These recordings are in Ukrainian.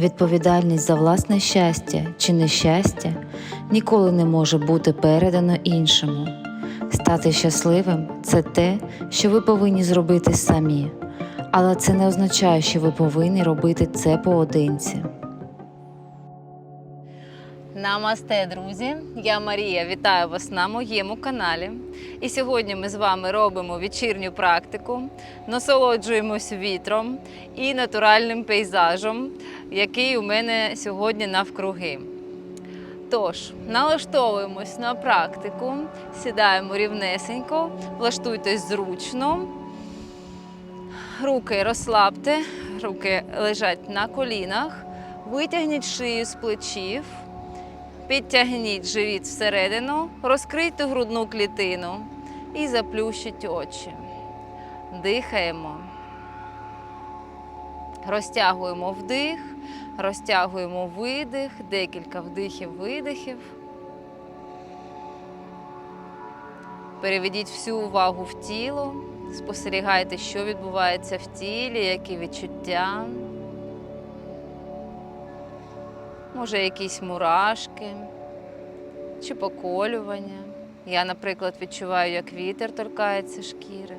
Відповідальність за власне щастя чи нещастя ніколи не може бути передано іншому. Стати щасливим це те, що ви повинні зробити самі, але це не означає, що ви повинні робити це поодинці. Намасте, друзі! Я Марія. Вітаю вас на моєму каналі. І сьогодні ми з вами робимо вечірню практику, насолоджуємось вітром і натуральним пейзажем, який у мене сьогодні навкруги. Тож, налаштовуємось на практику, сідаємо рівнесенько, влаштуйтесь зручно, руки розслабте, руки лежать на колінах, витягніть шию з плечів. Підтягніть живіт всередину, розкрийте грудну клітину і заплющіть очі. Дихаємо. Розтягуємо вдих, розтягуємо видих, декілька вдихів, видихів. Переведіть всю увагу в тіло, спостерігайте, що відбувається в тілі, які відчуття. Може, якісь мурашки чи поколювання. Я, наприклад, відчуваю, як вітер торкається шкіри.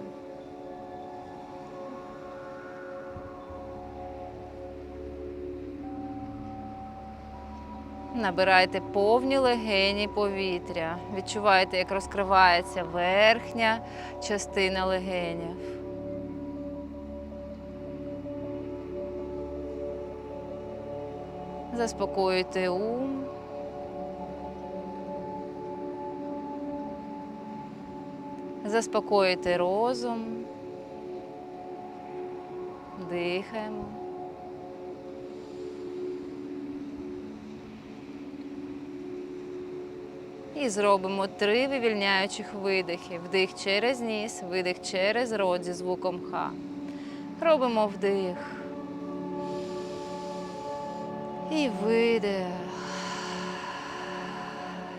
Набирайте повні легені повітря. Відчуваєте, як розкривається верхня частина легенів. Заспокоюйте ум. Заспокоїти розум. Дихаємо. І зробимо три вивільняючих видихи. Вдих через ніс, видих через рот зі звуком Х. Робимо вдих. І видих.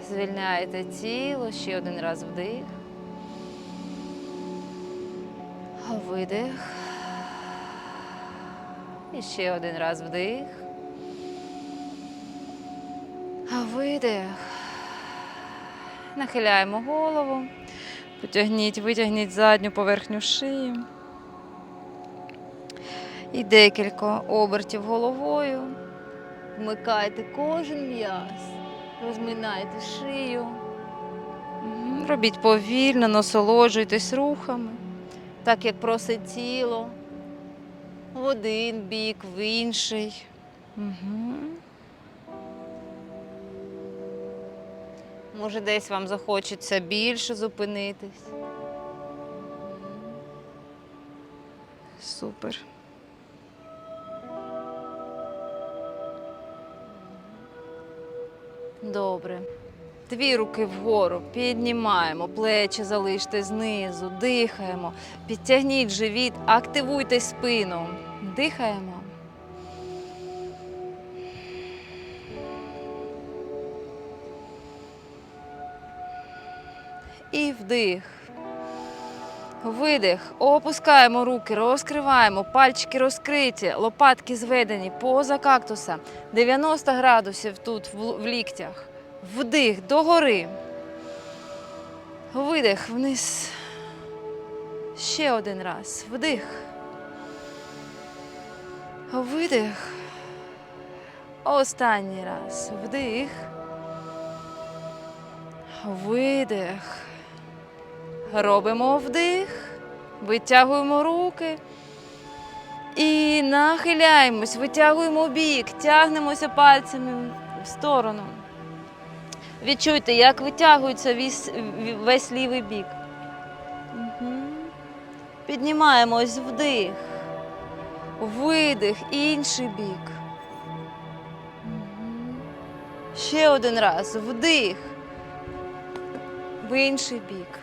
Звільняєте тіло. Ще один раз вдих. Видих. І ще один раз вдих. Видих. Нахиляємо голову. Потягніть, витягніть задню поверхню шиї. І декілька обертів головою. Вмикайте кожен м'яз, розминайте шию. Робіть повільно, насолоджуйтесь рухами, так як просить тіло. В один бік, в інший. Угу. Може, десь вам захочеться більше зупинитись. Супер. Добре. Дві руки вгору, піднімаємо, плечі залиште знизу, дихаємо, підтягніть живіт, активуйте спину. Дихаємо. І вдих. Видих. Опускаємо руки, розкриваємо, пальчики розкриті, лопатки зведені поза кактуса. 90 градусів тут в ліктях. Вдих догори. Видих вниз. Ще один раз. Вдих. Видих. Останній раз. Вдих. Видих. Робимо вдих. Витягуємо руки. І нахиляємось, витягуємо бік, тягнемося пальцями в сторону. Відчуйте, як витягується весь, лівий бік. Угу. Піднімаємось вдих, видих, інший бік. Ще один раз. Вдих. В інший бік.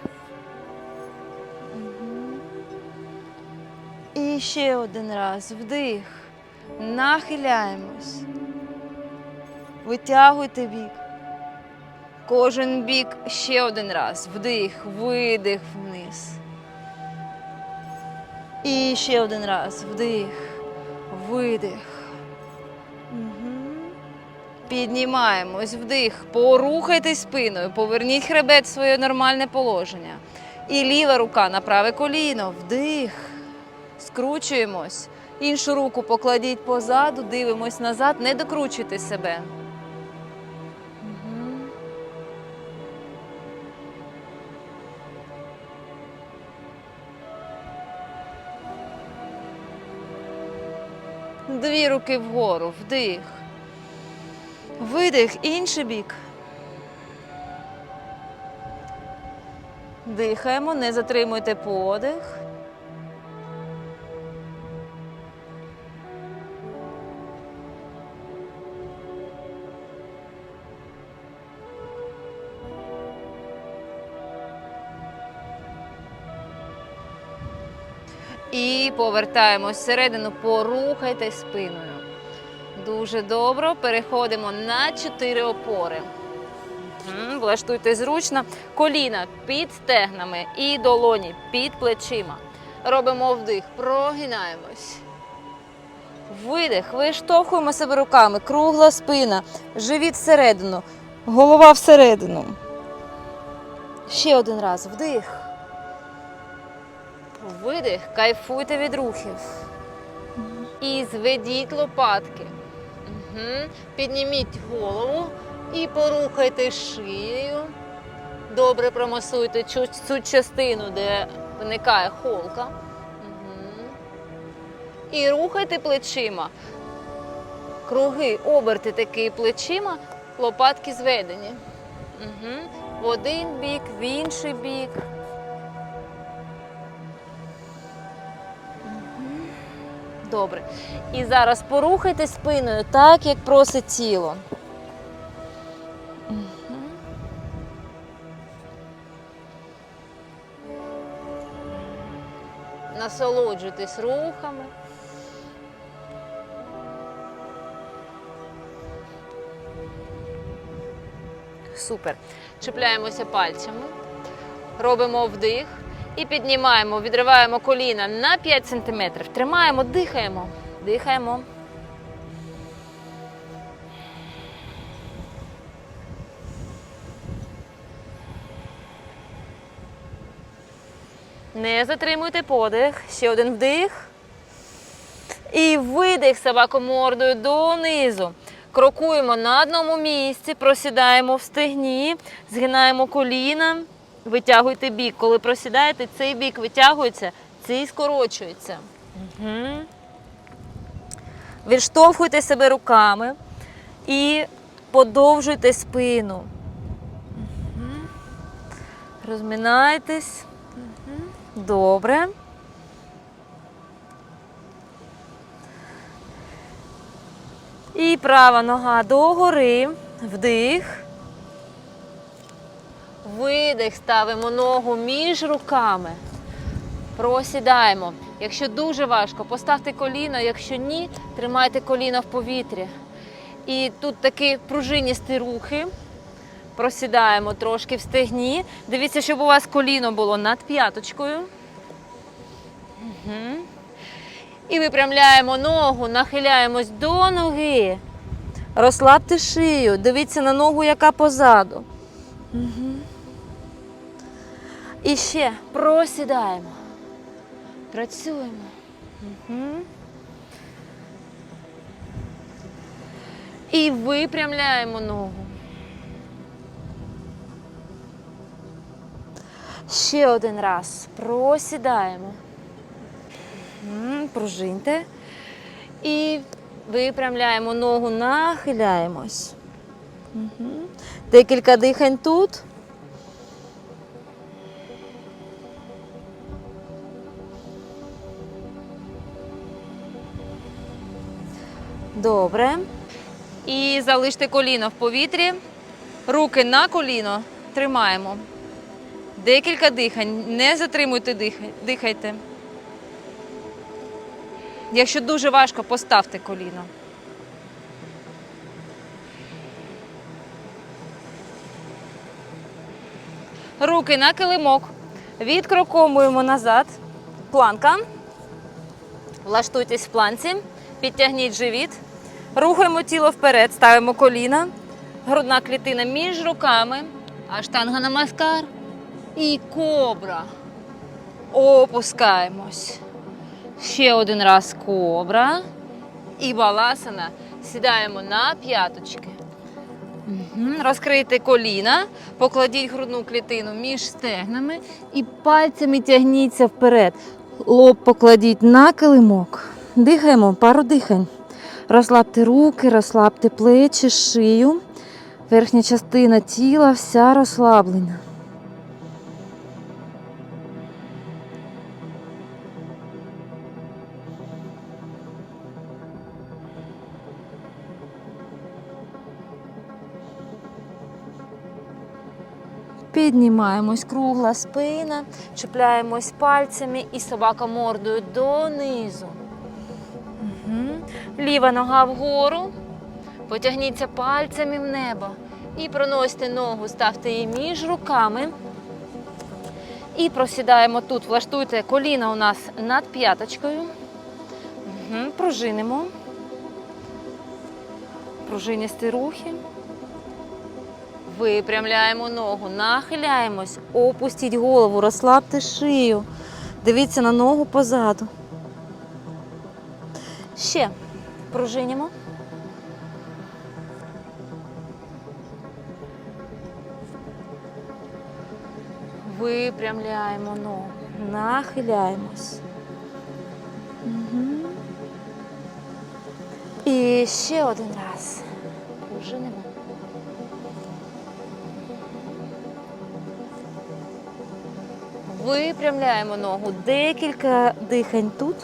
І ще один раз. Вдих. Нахиляємось. Витягуйте бік. Кожен бік ще один раз. Вдих, видих вниз. І ще один раз. Вдих, видих. Мгм. Піднімаємось, вдих, порухайтесь спиною, поверніть хребет в своє нормальне положення. І ліва рука на праве коліно, вдих. Скручуємось. Іншу руку покладіть позаду, дивимось назад, не докручуйте себе. Дві руки вгору, вдих. Видих, інший бік. Дихаємо, не затримуйте подих. Повертаємось всередину, порухайтесь спиною. Дуже добре. Переходимо на чотири опори. Мгм, Влаштуйте зручно. Коліна під стегнами і долоні під плечима. Робимо вдих, прогинаємось. Видих, виштовхуємо себе руками, кругла спина, живіт всередину, голова всередину. Ще один раз вдих. Видих, кайфуйте від рухів. І зведіть лопатки. Угу. Підніміть голову і порухайте шиєю. Добре промасуйте цю, цю частину, де виникає холка. Угу. І рухайте плечима. Круги, оберти такі плечима, лопатки зведені. Угу. В один бік, в інший бік. Добре. І зараз порухайте спиною так, як просить тіло. Насолоджуйтесь рухами. Супер. Чіпляємося пальцями, робимо вдих і піднімаємо, відриваємо коліна на 5 см. Тримаємо, дихаємо. Дихаємо. Не затримуйте подих. Ще один вдих. І видих собаку мордою донизу. Крокуємо на одному місці, просідаємо в стегні, згинаємо коліна, витягуйте бік. Коли просідаєте, цей бік витягується, цей скорочується. Угу. Відштовхуйте себе руками і подовжуйте спину. Мгм. Розминайтесь. Мгм. Добре. І права нога догори. Вдих. Видих. Ставимо ногу між руками. Просідаємо. Якщо дуже важко, поставте коліно, якщо ні, тримайте коліно в повітрі. І тут такі пружиністі рухи. Просідаємо трошки в стегні. Дивіться, щоб у вас коліно було над п'яточкою. Угу. І випрямляємо ногу, нахиляємось до ноги. Розслабте шию, дивіться на ногу, яка позаду. Угу. І ще просідаємо. Працюємо. Угу. І випрямляємо ногу. Ще один раз. Просідаємо. М, Пружиньте. І випрямляємо ногу, нахиляємось. Угу. Декілька дихань тут. Добре. І залиште коліно в повітрі. Руки на коліно тримаємо. Декілька дихань. Не затримуйте дихайте. Якщо дуже важко, поставте коліно. Руки на килимок. Відкрокомуємо назад. Планка. Влаштуйтесь в планці. Підтягніть живіт. Рухаємо тіло вперед, ставимо коліна, грудна клітина між руками, аштанга на маскар і кобра. Опускаємось. Ще один раз кобра. І баласана. Сідаємо на п'яточки. Розкрийте коліна, покладіть грудну клітину між стегнами і пальцями тягніться вперед. Лоб покладіть на килимок. Дихаємо пару дихань. Розслабте руки, розслабте плечі, шию. Верхня частина тіла вся розслаблена. Піднімаємось, кругла спина, чіпляємось пальцями і собака мордою донизу. Ліва нога вгору. Потягніться пальцями в небо. І проносьте ногу, ставте її між руками. І просідаємо тут, влаштуйте коліна у нас над п'яточкою. Угу. Пружинимо. Пружиністі рухи. Випрямляємо ногу, нахиляємось, опустіть голову, розслабте шию. Дивіться на ногу позаду. Ще пружинімо. Випрямляємо ногу, нахиляємось. І ще один раз. Пружинимо. Випрямляємо ногу. Декілька дихань тут.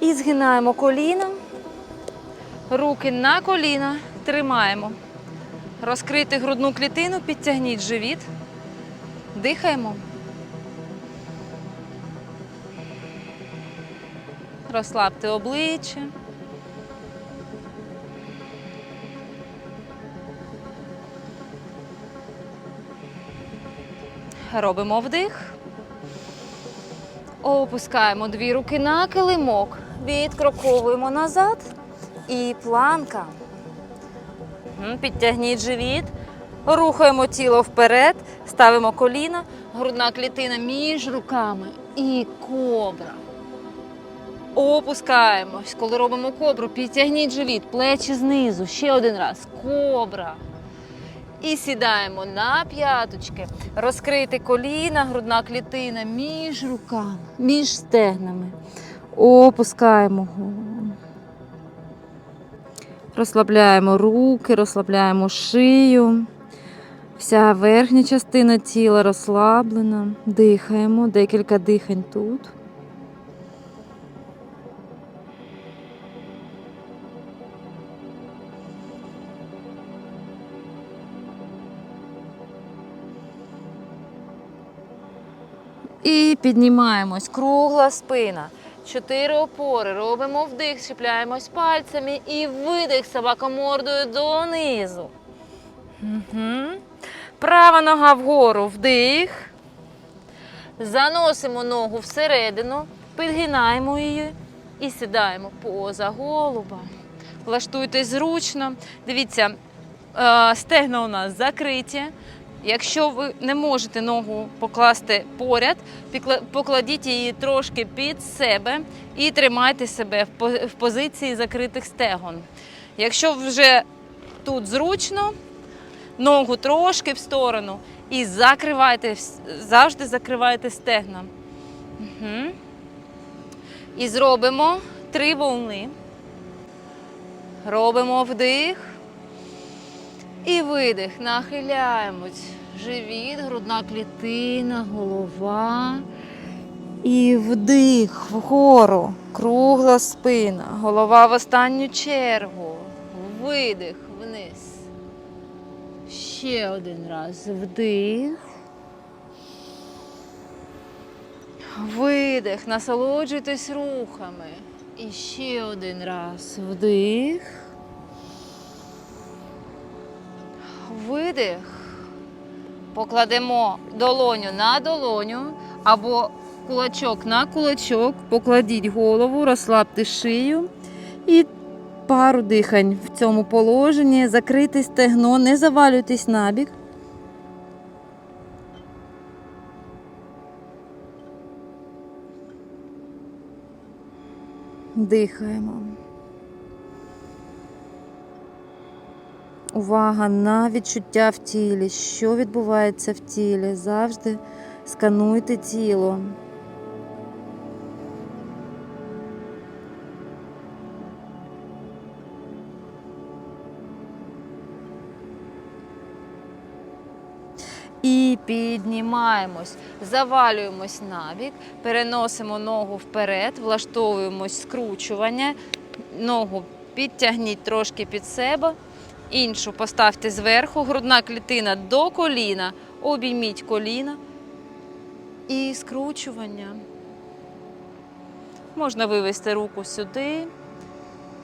І згинаємо коліна. Руки на коліна. Тримаємо. Розкрити грудну клітину, підтягніть живіт. Дихаємо. Розслабте обличчя. Робимо вдих. Опускаємо дві руки на килимок. Відкроковуємо назад. І планка. Підтягніть живіт. Рухаємо тіло вперед. Ставимо коліна. Грудна клітина між руками. І кобра. Опускаємось. Коли робимо кобру, підтягніть живіт, плечі знизу. Ще один раз. Кобра. І сідаємо на п'яточки. Розкрити коліна, грудна клітина між руками, між стегнами. Опускаємо голову. Розслабляємо руки, розслабляємо шию. Вся верхня частина тіла розслаблена. Дихаємо, декілька дихань тут. І піднімаємось. Кругла спина. Чотири опори. Робимо вдих, чіпляємось пальцями і видих собака мордою донизу. Угу. Права нога вгору. Вдих. Заносимо ногу всередину, підгинаємо її і сідаємо поза голуба. Влаштуйтесь зручно. Дивіться, е, стегна у нас закриті. Якщо ви не можете ногу покласти поряд, покладіть її трошки під себе і тримайте себе в позиції закритих стегон. Якщо вже тут зручно, ногу трошки в сторону і закривайте, завжди закривайте стегна. Угу. І зробимо три волни. Робимо вдих. І видих. Нахиляємось. Живіт, грудна клітина, голова. І вдих вгору. Кругла спина. Голова в останню чергу. Видих вниз. Ще один раз. Вдих. Видих. Насолоджуйтесь рухами. І ще один раз. Вдих. Видих. покладемо долоню на долоню або кулачок на кулачок, покладіть голову, розслабте шию і пару дихань в цьому положенні, закрити стегно, не завалюйтесь набік. Дихаємо. Увага на відчуття в тілі. Що відбувається в тілі? Завжди скануйте тіло. І піднімаємось, завалюємось набік, переносимо ногу вперед, влаштовуємось скручування, ногу підтягніть трошки під себе, іншу поставте зверху, грудна клітина до коліна, обійміть коліна і скручування. Можна вивести руку сюди,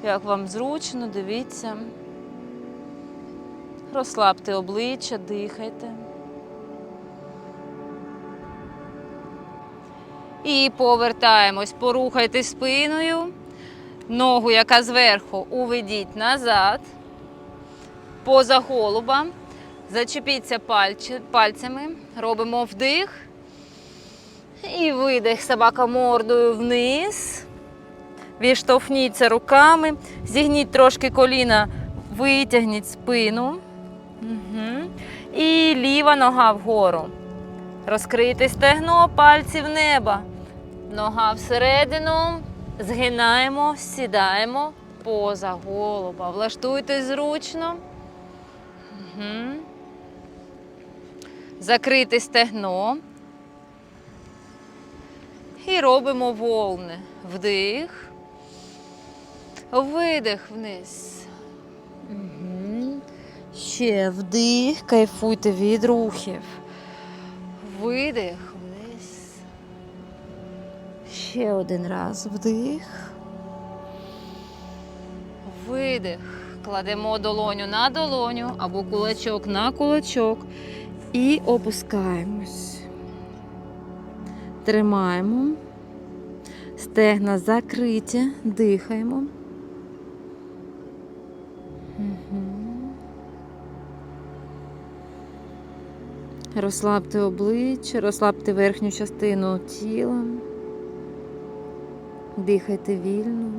як вам зручно, дивіться. Розслабте обличчя, дихайте. І повертаємось, порухайте спиною. Ногу, яка зверху, уведіть назад. Поза голуба. Зачепіться пальцями. Робимо вдих. І видих собака мордою вниз. Відштовхніться руками. Зігніть трошки коліна, витягніть спину. Угу. І ліва нога вгору. Розкрийте стегно, пальці в небо. Нога всередину. Згинаємо, сідаємо поза голуба. Влаштуйте зручно. Угу. Закрити стегно. І робимо волни. Вдих. Видих вниз. Угу. Ще вдих. Кайфуйте від рухів. Видих вниз. Ще один раз вдих. Видих. Кладемо долоню на долоню або кулачок на кулачок і опускаємось. Тримаємо. Стегна закриті, дихаємо. Мгм. Розслабте обличчя, розслабте верхню частину тіла. Дихайте вільно.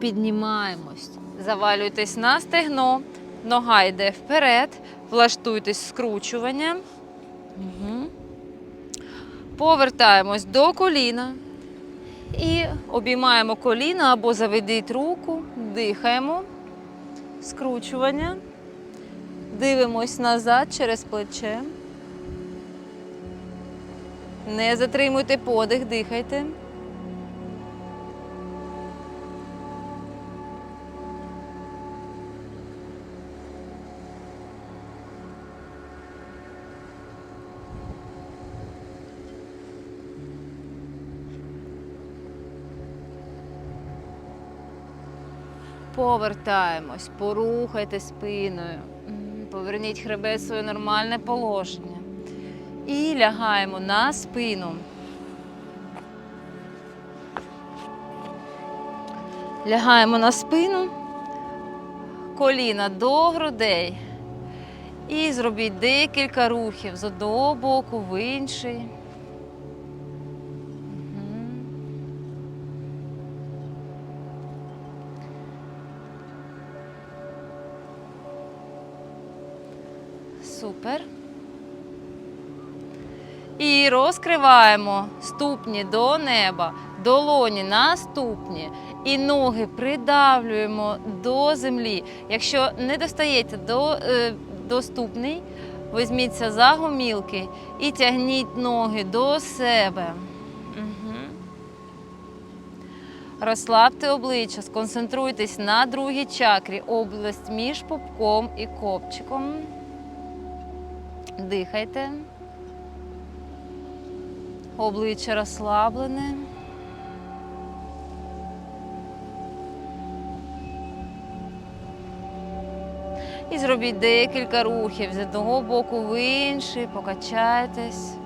Піднімаємось. Завалюйтесь на стегно, нога йде вперед, влаштуйтесь скручування. Угу. Повертаємось до коліна і обіймаємо коліна або заведіть руку, дихаємо, скручування, дивимось назад через плече. Не затримуйте подих, дихайте. Повертаємось, порухайте спиною, поверніть хребет в своє нормальне положення. І лягаємо на спину. Лягаємо на спину, коліна до грудей. І зробіть декілька рухів з одного боку в інший. Супер. І розкриваємо ступні до неба, долоні на ступні. І ноги придавлюємо до землі. Якщо не достаєте до, е, до ступней, візьміться за гомілки і тягніть ноги до себе. Угу. Розслабте обличчя, сконцентруйтесь на другій чакрі, область між пупком і копчиком. Дихайте. Обличчя розслаблене. І зробіть декілька рухів з одного боку в інший, покачайтесь.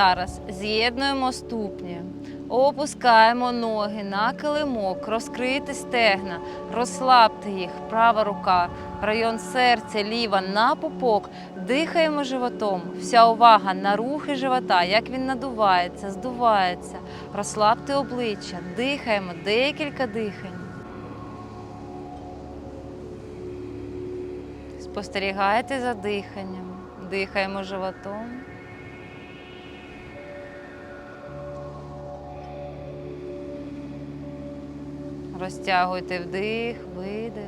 Зараз з'єднуємо ступні, опускаємо ноги на килимок, розкрийте стегна, розслабте їх, права рука, район серця, ліва на пупок, дихаємо животом. Вся увага на рухи живота, як він надувається, здувається. Розслабте обличчя, дихаємо декілька дихань. Спостерігайте за диханням, дихаємо животом. Розтягуйте вдих, видих.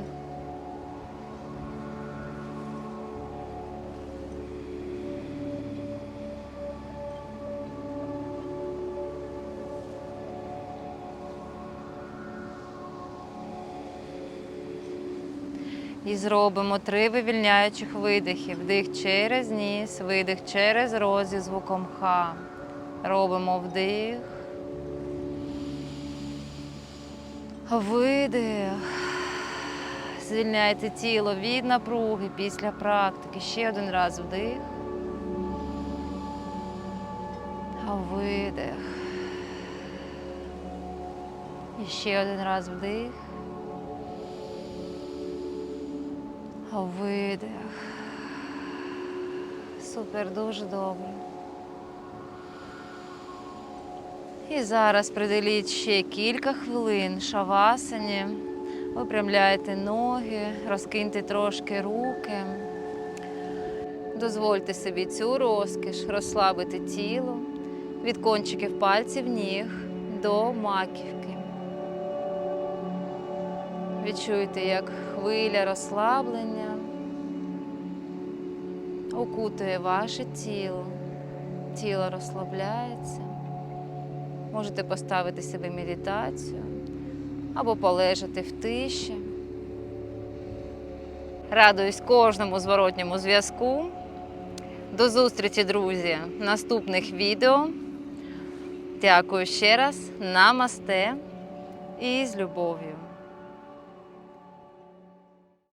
І зробимо три вивільняючих видихи. Вдих через ніс, видих через рот зі звуком ха. Робимо вдих. Видих. Звільняйте тіло від напруги після практики. Ще один раз вдих. Видих. І ще один раз вдих. Видих. Супер, дуже добре. І зараз приділіть ще кілька хвилин шавасані. Випрямляйте ноги, розкиньте трошки руки. Дозвольте собі цю розкіш розслабити тіло від кончиків пальців ніг до маківки. Відчуйте, як хвиля розслаблення окутує ваше тіло. Тіло розслабляється. Можете поставити себе медитацію або полежати в тиші. Радуюсь кожному зворотньому зв'язку. До зустрічі, друзі, в наступних відео. Дякую ще раз. Намасте і з любов'ю.